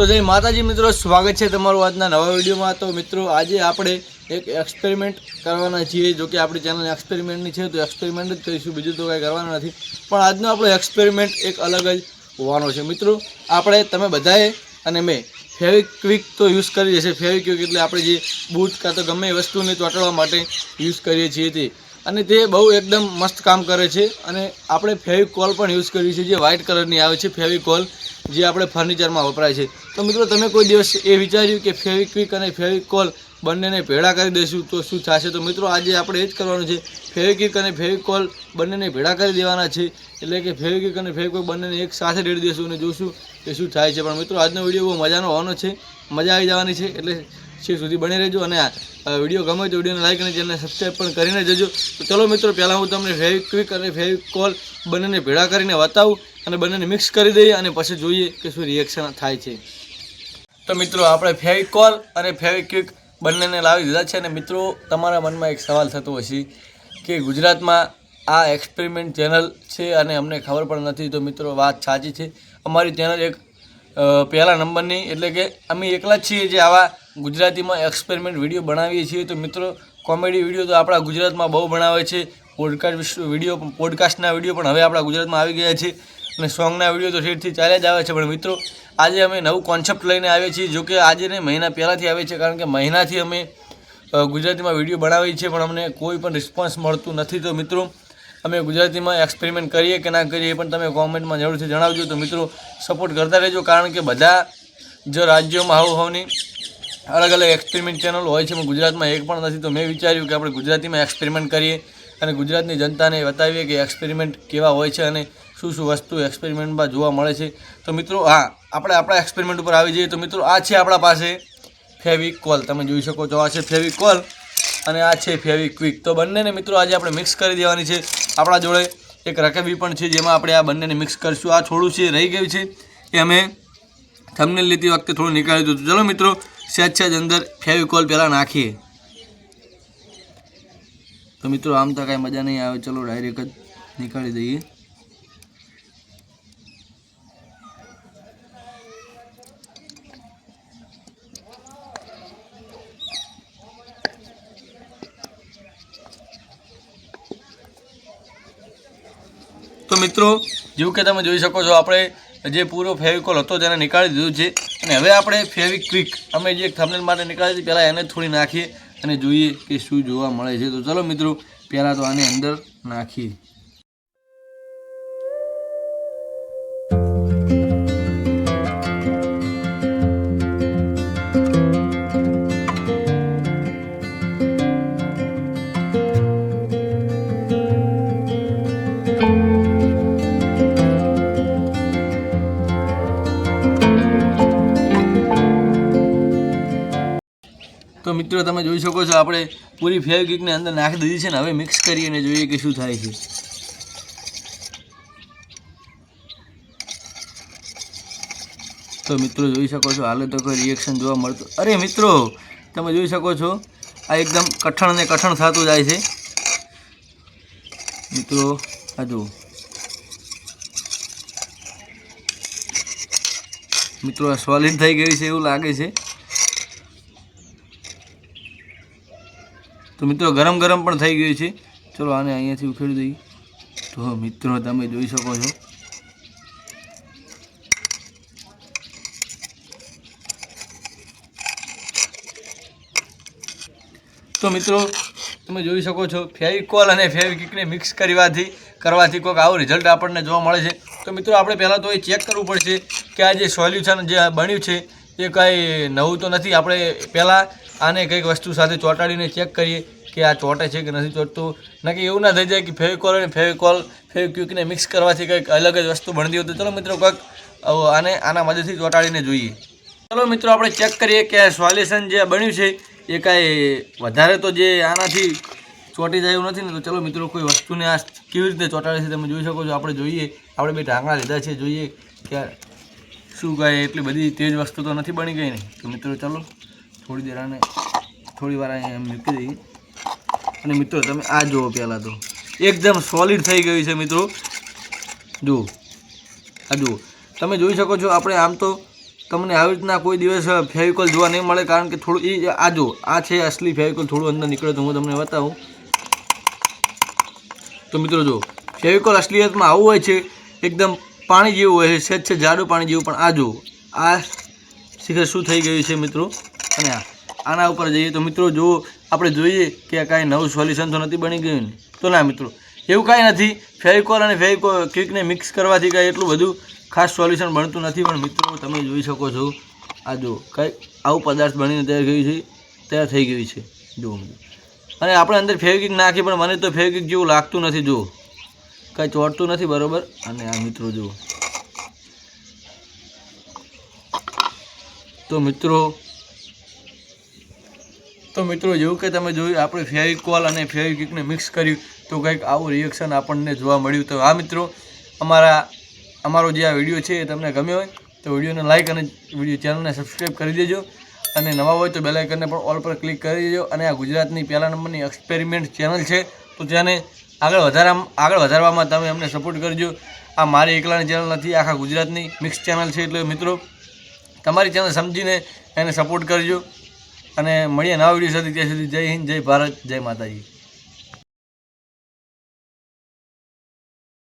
તો જય માતાજી મિત્રો, સ્વાગત છે તમારું આજના નવા વિડીયોમાં. તો મિત્રો, આજે આપણે એક એક્સપેરિમેન્ટ કરવાના છીએ. જો કે આપણી ચેનલ એક્સપેરિમેન્ટની છે, તો એક્સપેરિમેન્ટ જ કરીશું. બીજું તો કંઈ કરવાનું નથી. પણ આજનો આપણો એક્સપેરિમેન્ટ એક અલગ જ હોવાનો છે. મિત્રો, આપણે, તમે બધાએ અને મેં ફેવિક્વિક તો યુઝ કરી છે ફેવિક્વિક એટલે આપણે જે બૂટ કાં તો ગમે એ વસ્તુને ચોંટાડવા માટે યુઝ કરીએ છીએ તે. અને તે બહુ એકદમ મસ્ત કામ કરે છે. અને આપણે ફેવિકોલ પણ યુઝ કરીએ છીએ, જે વ્હાઇટ કલરની આવે છે, ફેવિકોલ. જે આપણે ફર્નિચરમાં વપરાય છે. તો મિત્રો, તમે કોઈ દિવસ એ વિચાર્યું કે ફેવિક્વિક અને ફેવિકોલ બંનેને ભેળા કરી દઈશું, તો શું થશે? તો મિત્રો, આજે આપણે એ જ કરવાનું છે. ફેવિક્વિક અને ફેવિકોલ બંનેને ભેળા કરી દેવાના છે. એટલે કે ફેવિક્વિક અને ફેવિકોલ બંનેને એક સાથે રેડી દઈશું અને જોઈશું કે શું થાય છે. પણ મિત્રો, આજનો વીડિયો બહુ મજાનો હોવાનો છે. મજા આવી જવાની છે. એટલે છેક સુધી બની રહેજો અને વીડિયો ગમે તો વિડીયોને લાઈક અને ચેનલને સબસ્ક્રાઈબ પણ કરીને જજો. તો ચલો મિત્રો, પહેલાં હું તમને ફેવિક્વિક અને ફેવિકોલ બંનેને ભેળા કરીને બતાવું. અને બંનેને મિક્સ કરી દઈએ અને પછી જોઈએ કે શું રિએક્શન થાય છે. તો મિત્રો, આપણે ફેવિકોલ અને ફેવિક્વિક બંનેને લાવી દીધા છે અને મિત્રો, તમારા મનમાં એક સવાલ થતો હશે કે ગુજરાતમાં આ એક્સપેરિમેન્ટ ચેનલ છે અને અમને ખબર પણ નથી. તો મિત્રો, વાત સાચી છે. અમારી ચેનલ એક પહેલા નંબરની, એટલે કે અમે એકલા જ છીએ જે આવા ગુજરાતીમાં એક્સપેરિમેન્ટ વીડિયો બનાવીએ છીએ. તો મિત્રો કોમેડી વીડિયો તો આપણા ગુજરાતમાં બહુ બનાવે છે. પોડકાસ્ટ વીડિયો પોડકાસ્ટના વીડિયો પણ હવે આપણા ગુજરાતમાં આવી ગયા છે. અને સોંગના વીડિયો તો ઠેરથી ચાલ્યા જ આવે છે. પણ મિત્રો, આજે અમે નવું કોન્સેપ્ટ લઈને આવીએ છીએ, જોકે આજે ને મહિના પહેલાંથી આવે છે, કારણ કે મહિનાથી અમે ગુજરાતીમાં વીડિયો બનાવીએ છીએ, પણ અમને કોઈ પણ રિસ્પોન્સ મળતું નથી. તો મિત્રો, અમે ગુજરાતીમાં એક્સપેરિમેન્ટ કરીએ કે ના કરીએ પણ તમે કોમેન્ટમાં જરૂરથી જણાવજો. તો મિત્રો સપોર્ટ કરતા રહેજો, કારણ કે બધા જ રાજ્યોમાં હાવ હાવની અલગ અલગ એક્સપેરિમેન્ટ ચેનલ હોય છે. ગુજરાતમાં એક પણ નથી. તો મેં વિચાર્યું કે આપણે ગુજરાતીમાં એક્સપેરિમેન્ટ કરીએ અને ગુજરાતની જનતાને બતાવીએ કે એક્સપેરિમેન્ટ કેવા હોય છે અને શું શું વસ્તુ એક્સપેરિમેન્ટમાં જોવા મળે છે? તો મિત્રો, હા, આપણે આપણા એક્સપેરિમેન્ટ ઉપર આવી જઈએ. તો મિત્રો, આ છે આપણા પાસે ફેવિકોલ. તમે જોઈ શકો છો, આ છે ફેવિકોલ અને આ છે ફેવિક્વિક. તો બંનેને મિત્રો, આજે આપણે મિક્સ કરી દેવાની છે. આપણા જોડે એક રકબી પણ છે, જેમાં આપણે આ બંનેને મિક્સ કરીશું. આ થોડું છે, રહી ગયું છે. એ અમે થમને લીધી વખતે થોડું નીકાળી દીધું. ચલો મિત્રો સહેજ સહેજ અંદર ફેવિકોલ પહેલાં નાખીએ. તો મિત્રો, આમ તો કાંઈ મજા નહીં આવે. ચલો ડાયરેક્ટ જ નીકાળી દઈએ. મિત્રો. જેવું કે તમે જોઈ શકો છો, આપણે જે પૂરો ફેવિકોલ હતો તેને નીકાળી દીધું છે, અને હવે આપણે ફેવિક્વિક અમે જે થમનેલ માટે નીકાળી હતી, પહેલાં એને થોડી નાખીએ અને જોઈએ કે શું જોવા મળે છે. તો ચલો મિત્રો, પહેલાં તો આની અંદર નાખીએ. તો મિત્રો તમે જોઈ શકો છો, આપણે પૂરી ફેવિક્વિકને અંદર નાખી દીધી છે ને, હવે મિક્સ કરી અને જોઈએ કે શું થાય છે. તો મિત્રો જોઈ શકો છો, હાલે તો કોઈ રિએક્શન જોવા મળતું. અરે મિત્રો, તમે જોઈ શકો છો, આ એકદમ કઠણ ને કઠણ થતું જાય છે. મિત્રો, આ જુઓ. મિત્રો સોલિડ થઈ ગયું છે એવું લાગે છે. તો મિત્રો ગરમ ગરમ પણ થઈ ગયું છે. ચલો આને અહીંયાથી ઉખેડી દઈએ. તો મિત્રો તમે જોઈ શકો છો. તો મિત્રો તમે જોઈ શકો છો, ફેવિકોલ અને ફેવિકિકને મિક્સ કરવાથી કરવાથી કોઈક આવું રિઝલ્ટ આપણને જોવા મળે છે. તો મિત્રો આપણે પહેલાં તો એ ચેક કરવું પડશે કે આ જે સોલ્યુશન જે બન્યું છે, એ કાંઈ નવું તો નથી. આપણે પહેલાં આને કંઈક વસ્તુ સાથે ચોંટાડીને ચેક કરીએ કે આ ચોંટે છે કે નથી ચોંટતું. નક્કી એવું ના થઈ જાય કે ફેવિકોલ અને ફેવિકોલ ફેવિક્વિકને મિક્સ કરવાથી કંઈક અલગ જ વસ્તુ બનતી હોય તો ચલો મિત્રો કંઈક આને, આના મદદથી ચોંટાડીને જોઈએ. ચલો મિત્રો આપણે ચેક કરીએ કે આ સોલ્યુશન જે બન્યું છે એ કાંઈ વધારે તો જે આનાથી ચોંટી જાય એવું નથી ને તો ચલો મિત્રો કોઈ વસ્તુને આ કેવી રીતે ચોંટાડે છે તમે જોઈ શકો છો. આપણે જોઈએ, આપણે બે ઢાંકણા લીધા છે, જોઈએ કે શું કાંઈ એટલી બધી તેજ વસ્તુ તો નથી બની ગઈ ને. તો મિત્રો ચલો થોડી દેર આને થોડી વાર અહીંયા મૂકી દઈએ અને મિત્રો તમે આ જુઓ પહેલાં તો. એકદમ સોલિડ થઈ ગયું છે મિત્રો. જુઓ. આ જુઓ. તમે જોઈ શકો છો આપણે આમ તો તમને આવી રીતના કોઈ દિવસ ફેવિકોલ જોવા નહીં મળે કારણ કે થોડું એ આ જો આ છે અસલી ફેવિકોલ થોડું અંદર નીકળે તો હું તમને બતાવું. તો મિત્રો જો ફેવિકોલ અસલિયતમાં આવું હોય છે, એકદમ પાણી જેવું હોય છે સેજ છે, જાડું પાણી જેવું, પણ આ જો આ શિખર શું થઈ ગયું છે મિત્રો? અને આના ઉપર જઈએ તો મિત્રો જો આપણે જોઈએ કે કાંઈ નવું સોલ્યુશન તો નથી બની ગયું ને. તો ના મિત્રો, એવું કાંઈ નથી. ફેવિકોલ અને ફેવિકો ક્વિકને મિક્સ કરવાથી કાંઈ એટલું બધું ખાસ સોલ્યુશન બનતું નથી, પણ મિત્રો તમે જોઈ શકો છો. આ જો કંઈ આવું પદાર્થ બનીને તૈયાર ગયું છે, તૈયાર થઈ ગયું છે. જુઓ. અને આપણે અંદર ફેવિકિક નાખી, પણ મને તો ફેવિકિક જેવું લાગતું નથી, જુઓ. કાંઈ ચોટતું નથી, બરાબર? અને આ મિત્રો જુઓ. તો મિત્રો તો મિત્રો જેવું કે તમે જોયું, આપણે ફેવિકોલ અને ફેવિકિકને મિક્સ કર્યું, તો કંઈક આવું રિએક્શન આપણને જોવા મળ્યું. તો આ મિત્રો, અમારા, અમારો જે આ વીડિયો છે એ તમને ગમ્યો હોય, તો વિડીયોને લાઇક અને વીડિયો ચેનલને સબસ્ક્રાઈબ કરી દેજો. અને નવા હોય તો બેલાઇકનને પણ ઓલ પર ક્લિક કરી દેજો. અને આ ગુજરાતની પહેલા નંબરની એક્સપેરિમેન્ટ ચેનલ છે, તો તેને આગળ વધારા, આગળ વધારવામાં તમે અમને સપોર્ટ કરજો. આ મારી એકલાની ચેનલ નથી, આખા ગુજરાતની મિક્સ ચેનલ છે. એટલે મિત્રો, તમારી ચેનલ સમજીને એને સપોર્ટ કરજો. અને મળીએ નવા વીડિયો સાથે. ત્યાં સુધી જય હિન્દ જય ભારત જય માતાજી.